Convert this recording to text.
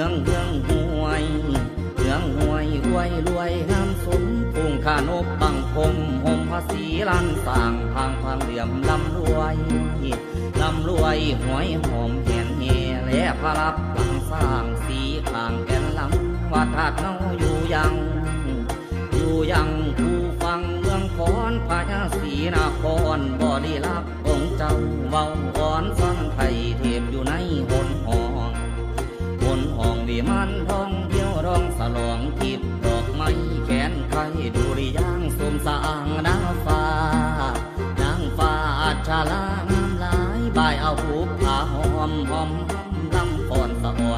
มืองเมืองหวยเมืองหวยรวยรวยงามสมพุงขานกบังคมห่มภาษีลันสร้างพังพังเหลี่ยมลำรวยลำรวยหวยหอมแหนเฮและพระรับหลังสร้างสีข้างแกนลำวัดธาตุเนาอยู่ยังอยู่ยังผู้ฟังเมืองคอนพญาศรีนครบริลักองค์เจ้าเว้าอ่อนสันไทยเทพอยู่ในหนหองบนหอง วิมันทองเที่ยวร้องสลองทิพดอกไม้แขนไครดุริยางสมสางนางฟ้านางฟ้าอาชลางหลายบายเอาหูผาหอมหอมลำก่อนสะอ่อน